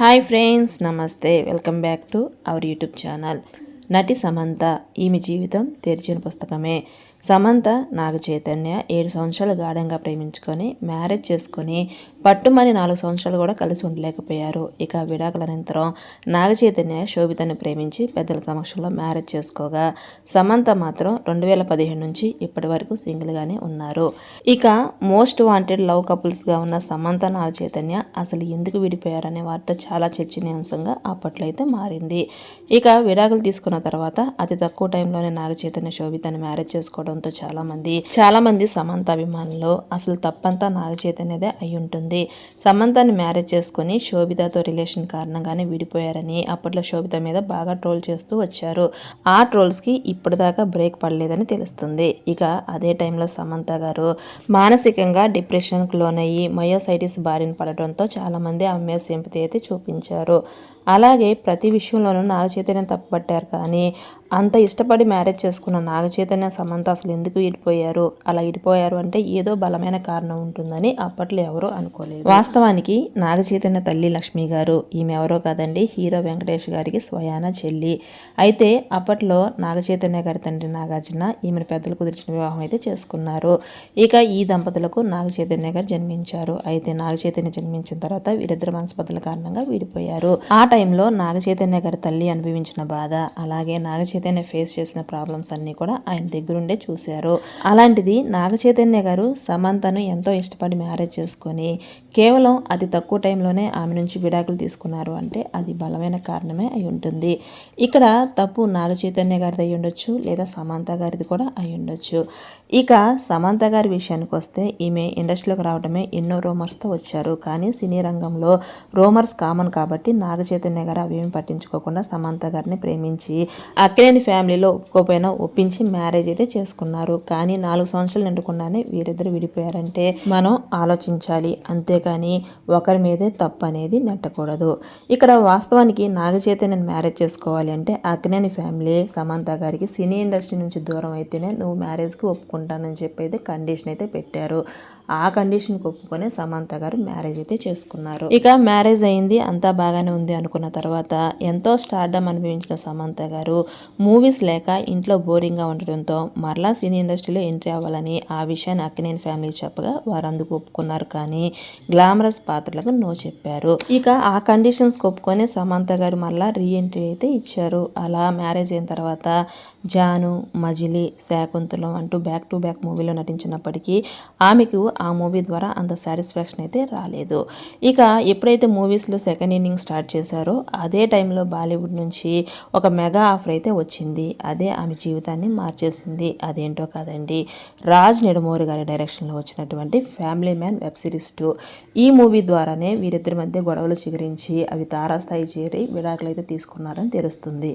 Hi friends నమస్తే. Welcome back to our YouTube channel. నటి సమంత ఈమె జీవితం తెరిచిన పుస్తకమే. సమంత నాగ చైతన్య ఏడు సంవత్సరాలు గాఢంగా ప్రేమించుకొని మ్యారేజ్ చేసుకొని పట్టుమని నాలుగు సంవత్సరాలు కూడా కలిసి ఉండలేకపోయారు. ఇక విడాకుల అనంతరం నాగ చైతన్య శోభితని ప్రేమించి పెద్దల సమక్షంలో మ్యారేజ్ చేసుకోగా సమంత మాత్రం రెండు వేల పదిహేను నుంచి ఇప్పటి వరకు సింగిల్గానే ఉన్నారు. ఇక మోస్ట్ వాంటెడ్ లవ్ కపుల్స్గా ఉన్న సమంత నాగ చైతన్య అసలు ఎందుకు విడిపోయారనే వార్త చాలా చర్చనీయాంశంగా అప్పట్లో అయితే మారింది. ఇక విడాకులు తీసుకున్న తర్వాత అతి తక్కువ టైంలోనే నాగ చైతన్య శోభితని మ్యారేజ్ చేసుకోవడం రావడంతో చాలామంది చాలామంది సమంత అభిమానులు అసలు తప్పంతా నాగ చైతన్యదే అయి ఉంటుంది సమంతని మ్యారేజ్ చేసుకుని శోభితతో రిలేషన్ కారణంగానే విడిపోయారని అప్పట్లో శోభిత మీద బాగా ట్రోల్ చేస్తూ వచ్చారు. ఆ ట్రోల్స్కి ఇప్పటిదాకా బ్రేక్ పడలేదని తెలుస్తుంది. ఇక అదే టైంలో సమంత గారు మానసికంగా డిప్రెషన్కి లోనయ్యి మయోసైటిస్ బారిన పడటంతో చాలామంది ఆమె సింపతి అయితే చూపించారు. అలాగే ప్రతి విషయంలోనూ నాగచైతన్యం తప్పుపట్టారు కానీ అంత ఇష్టపడి మ్యారేజ్ చేసుకున్న నాగచైతన్య సమంత అసలు ఎందుకు ఇడిపోయారు? అలా ఇడిపోయారు అంటే ఏదో బలమైన కారణం ఉంటుందని అప్పట్లో ఎవరో అనుకోలేదు. వాస్తవానికి నాగచైతన్య తల్లి లక్ష్మి గారు ఈమె ఎవరో కాదండి హీరో వెంకటేష్ గారికి స్వయాన చెల్లి. అయితే అప్పట్లో నాగచైతన్య గారి తండ్రి నాగార్జున ఈమెను పెద్దలు కుదిర్చిన వివాహం అయితే చేసుకున్నారు. ఇక ఈ దంపతులకు నాగచైతన్య గారు జన్మించారు. అయితే నాగచైతన్య జన్మించిన తర్వాత వీరిద్దరు మనస్పతుల కారణంగా విడిపోయారు. ఆ టైంలో నాగచైతన్య గారి తల్లి అనుభవించిన బాధ అలాగే నాగచైతన్య ఫేస్ చేసిన ప్రాబ్లమ్స్ అన్నీ కూడా ఆయన దగ్గరుండే చూశారు. అలాంటిది నాగచైతన్య గారు సమంతను ఎంతో ఇష్టపడి మ్యారేజ్ చేసుకొని కేవలం అతి తక్కువ టైంలోనే ఆమె నుంచి విడాకులు తీసుకున్నారు అంటే అది బలమైన కారణమే అయి ఉంటుంది. ఇక్కడ తప్పు నాగచైతన్య గారిది అయి ఉండొచ్చు లేదా సమంత గారిది కూడా అయి ఉండొచ్చు. ఇక సమంత గారి విషయానికి వస్తే ఈమె ఇండస్ట్రీలోకి రావడమే ఎన్నో రోమర్స్తో వచ్చారు. కానీ సినీ రంగంలో రోమర్స్ కామన్ కాబట్టి నాగ చైతన్య గారు అవేమి పట్టించుకోకుండా సమంత గారిని ప్రేమించి అక్కలేని ఫ్యామిలీలో ఒప్పుకోపోయినా ఒప్పించి మ్యారేజ్ అయితే చేసుకున్నారు. కానీ నాలుగు సంవత్సరాలు నిండుకున్నానే వీరిద్దరు విడిపోయారంటే మనం ఆలోచించాలి. అంతేకాని ఒకరి మీదే తప్పు అనేది నెట్టకూడదు. ఇక్కడ వాస్తవానికి నాగ చైతన్యని మ్యారేజ్ చేసుకోవాలి అంటే అక్నేని ఫ్యామిలీ సమంత గారికి సినీ ఇండస్ట్రీ నుంచి దూరం అయితేనే నువ్వు మ్యారేజ్కి ఒప్పుకుంటానని చెప్పి అయితే కండిషన్ అయితే పెట్టారు. ఆ కండిషన్కి ఒప్పుకొని సమంత గారు మ్యారేజ్ అయితే చేసుకున్నారు. ఇక మ్యారేజ్ అయింది అంతా బాగానే ఉంది అనుకున్న తర్వాత ఎంతో స్టార్డమ్ అనుభవించిన సమంత గారు మూవీస్ లేక ఇంట్లో బోరింగ్గా ఉండటంతో మరలా సినీ ఇండస్ట్రీలో ఎంట్రీ అవ్వాలని ఆ విషయాన్ని అక్కినేని ఫ్యామిలీ చెప్పగా వారు అందుకు ఒప్పుకున్నారు. కానీ గ్లామరస్ పాత్రలకు నో చెప్పారు. ఇక ఆ కండిషన్స్ ఒప్పుకొని సమంత గారు మళ్ళా రీఎంట్రీ అయితే ఇచ్చారు. అలా మ్యారేజ్ అయిన తర్వాత జాను మజిలీ శాకుంతలం అంటూ బ్యాక్ టు బ్యాక్ మూవీలో నటించినప్పటికీ ఆమెకు ఆ మూవీ ద్వారా అంత సాటిస్ఫాక్షన్ అయితే రాలేదు. ఇక ఎప్పుడైతే మూవీస్లో సెకండ్ ఇన్నింగ్ స్టార్ట్ చేశారో అదే టైంలో బాలీవుడ్ నుంచి ఒక మెగా ఆఫర్ అయితే వచ్చింది. అదే ఆమె జీవితాన్ని మార్చేసింది. అదేంటో కాదండి. రాజ్ నెడుమూరి గారి డైరెక్షన్లో వచ్చినటువంటి family man web series two. ఈ మూవీ ద్వారానే వీరిద్దరి మధ్య గొడవలు చిగురించి అవి తారాస్థాయి చేరి విడాకులు అయితే తీసుకున్నారని తెలుస్తుంది.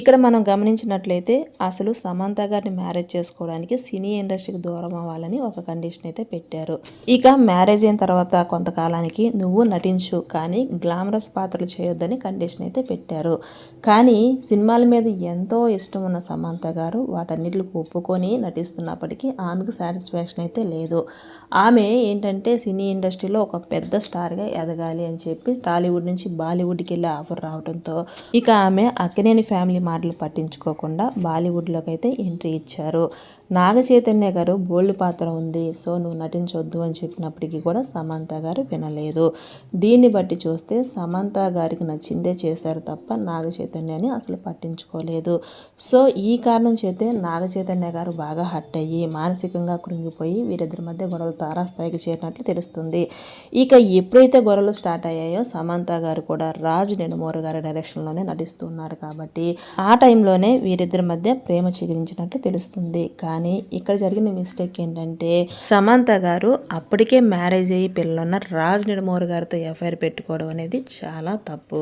ఇక్కడ మనం గమనించినట్లయితే అసలు సమంత గారిని మ్యారేజ్ చేసుకోవడానికి సినీ ఇండస్ట్రీకి దూరం అవ్వాలని ఒక కండిషన్ అయితే పెట్టారు. ఇక మ్యారేజ్ అయిన తర్వాత కొంతకాలానికి నువ్వు నటించు కానీ గ్లామరస్ పాత్రలు చేయొద్దని కండిషన్ అయితే పెట్టారు. కానీ సినిమాల మీద ఎంతో ఇష్టం ఉన్న సమంత గారు వాటన్నిటికి ఒప్పుకొని నటిస్తున్నప్పటికీ ఆమెకు సాటిస్ఫాక్షన్ అయితే లేదు. ఆమె ఏంటంటే సినీ ఇండస్ట్రీలో ఒక పెద్ద స్టార్గా ఎదగాలి అని చెప్పి టాలీవుడ్ నుంచి బాలీవుడ్కి వెళ్ళి ఆఫర్ రావడంతో ఇక ఆమె అక్కినేని ఫ్యామిలీ మాటలు పట్టించుకోకుండా బాలీవుడ్లోకి అయితే ఎంట్రీ ఇచ్చారు. నాగ చైతన్య గారు బోల్డ్ పాత్ర ఉంది సో నువ్వు నటించొద్దు అని చెప్పినప్పటికీ కూడా సమంత గారు వినలేదు. దీన్ని బట్టి చూస్తే సమంత గారికి నచ్చిందే చేశారు తప్ప నాగ చైతన్యని అసలు పట్టించుకోలేదు. సో ఈ కారణం చేతే నాగ చైతన్య గారు బాగా హట్ అయ్యి మానసికంగా కృంగిపోయి వీరిద్దరి మధ్య గొడవలు తారాస్థాయికి చేరినట్లు తెలుస్తుంది. ఇక ఎప్పుడైతే గొడవలు స్టార్ట్ అయ్యాయో సమంత గారు కూడా రాజు నెడుమోరు గారి డైరెక్షన్లోనే నటిస్తున్నారు కాబట్టి ఆ టైంలోనే వీరిద్దరి మధ్య ప్రేమ చిగురించినట్లు తెలుస్తుంది. కానీ ఇక్కడ జరిగిన మిస్టేక్ ఏంటంటే సమంత గారు అప్పటికే మ్యారేజ్ అయ్యి పిల్లలున్న రాజ్ నిడమోర్ గారితో ఎఫ్ఐఆర్ పెట్టుకోవడం అనేది చాలా తప్పు.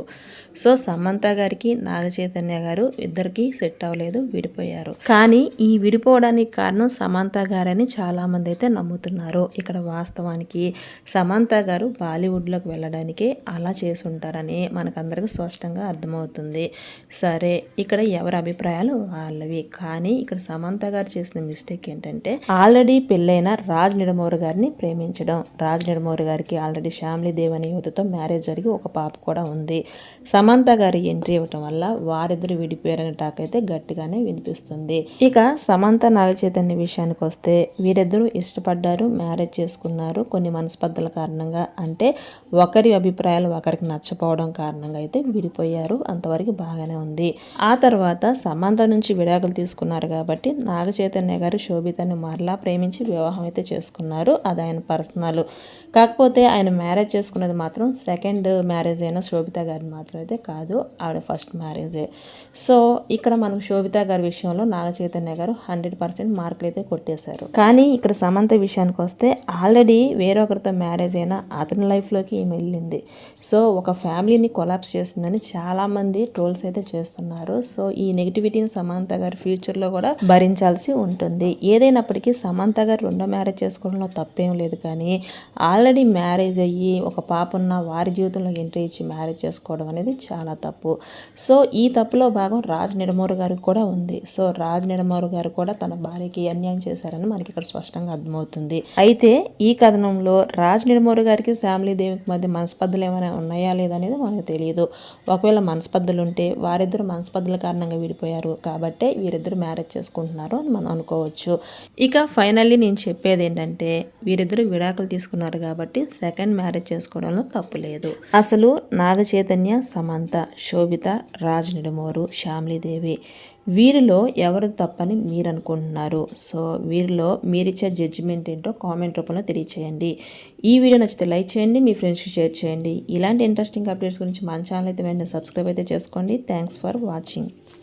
సో సమంత గారికి నాగ చైతన్య గారు ఇద్దరికి సెట్ అవ్వలేదు విడిపోయారు. కానీ ఈ విడిపోవడానికి కారణం సమంత గారని చాలామంది అయితే నమ్ముతున్నారు. ఇక్కడ వాస్తవానికి సమంత గారు బాలీవుడ్లోకి వెళ్ళడానికే అలా చేసుంటారని మనకందరికీ స్పష్టంగా అర్థమవుతుంది. సరే ఇక్కడ ఎవరి అభిప్రాయాలు వాళ్ళవి? కానీ ఇక్కడ సమంత గారు చేసిన మిస్టేక్ ఏంటంటే ఆల్రెడీ పెళ్ళైన రాజ్ నిడమోర్ గారిని ప్రేమించడం. రాజ్ నిర్మోరి గారికి ఆల్రెడీ శ్యామ్లీ దేవ్ అనే యువతతో మ్యారేజ్ జరిగి ఒక పాప కూడా ఉంది. సమంత గారి ఎంట్రీ ఇవ్వటం వల్ల వారిద్దరు విడిపోయారనే టాక్ అయితే గట్టిగానే వినిపిస్తుంది. ఇక సమంత నాగ చైతన్య విషయానికి వస్తే వీరిద్దరూ ఇష్టపడ్డారు మ్యారేజ్ చేసుకున్నారు కొన్ని మనస్పర్ధల కారణంగా. అంటే ఒకరి అభిప్రాయాలు ఒకరికి నచ్చపోవడం కారణంగా అయితే విడిపోయారు. అంతవరకు బాగానే ఉంది. ఆ తర్వాత సమంత నుంచి విడాకులు తీసుకున్నారు కాబట్టి నాగ చైతన్య గారు శోభితని మరలా ప్రేమించి వివాహం అయితే చేసుకున్నారు. అది ఆయన పర్సనల్. కాకపోతే ఆయన మ్యారేజ్ చేసుకున్నది మాత్రం సెకండ్ మ్యారేజ్ అయిన శోభిత గారి మాత్రం అయితే కాదు. ఆవిడ ఫస్ట్ మ్యారేజే. సో ఇక్కడ మనం శోభిత గారి విషయంలో నాగ చైతన్య గారు హండ్రెడ్ పర్సెంట్ మార్కులు అయితే కొట్టేశారు. కానీ ఇక్కడ సమంత విషయానికి వస్తే ఆల్రెడీ వేరొకరితో మ్యారేజ్ అయిన అతని లైఫ్లోకి ఈమె వెళ్ళింది. సో ఒక ఫ్యామిలీని కొలాప్స్ చేసిందని చాలామంది ట్రోల్స్ అయితే చేస్తున్నారు. సో ఈ నెగిటివిటీని సమంత గారి ఫ్యూచర్లో కూడా భరించాల్సి ఉంటుంది. ఏదైనప్పటికీ సమంత గారు రెండో మ్యారేజ్ చేసుకోవడంలో తప్పేం లేదు. కానీ ఆల్రెడీ మ్యారేజ్ అయ్యి ఒక పాప ఉన్న వారి జీవితంలో ఎంట్రీ ఇచ్చి మ్యారేజ్ చేసుకోవడం అనేది చాలా తప్పు. సో ఈ తప్పులో భాగం రాజ్ నిర్మోర్ గారికి కూడా ఉంది. సో రాజ్ నిర్మోర్ గారు కూడా తన భార్యకి అన్యాయం చేశారని మనకి ఇక్కడ స్పష్టంగా అర్థమవుతుంది. అయితే ఈ కథనంలో రాజ్ నిర్మోర్ గారికి ఫ్యామిలీ దేవికి మధ్య మనస్పర్ధలు ఏమైనా ఉన్నాయా లేదనేది మనకు తెలియదు ఒకవేళ మనస్పర్ధలు ఉంటే వారిద్దరు మనస్పర్ధల కారణంగా విడిపోయారు కాబట్టే వీరిద్దరు మ్యారేజ్ చేసుకుంటున్నారు అని మనం అనుకోవచ్చు. ఇక ఫైనల్లీ నేను చెప్పేది ఏంటంటే వీరిద్దరు విడాకులు తీసుకున్నారు కాబట్టి సెకండ్ మ్యారేజ్ చేసుకోవడంలో తప్పు లేదు. అసలు నాగ చైతన్య సమంత శోభిత రాజ్ నిడమోరు శ్యామ్లీదేవి వీరిలో ఎవరు తప్పని మీరు అనుకుంటున్నారు సో వీరిలో మీరిచ్చే జడ్జిమెంట్ ఏంటో కామెంట్ రూపంలో తెలియచేయండి. ఈ వీడియో నచ్చితే లైక్ చేయండి మీ ఫ్రెండ్స్కి షేర్ చేయండి. ఇలాంటి ఇంట్రెస్టింగ్ అప్డేట్స్ గురించి మన ఛానల్ అయితే వెంటనే సబ్స్క్రైబ్ అయితే చేసుకోండి. Thanks for watching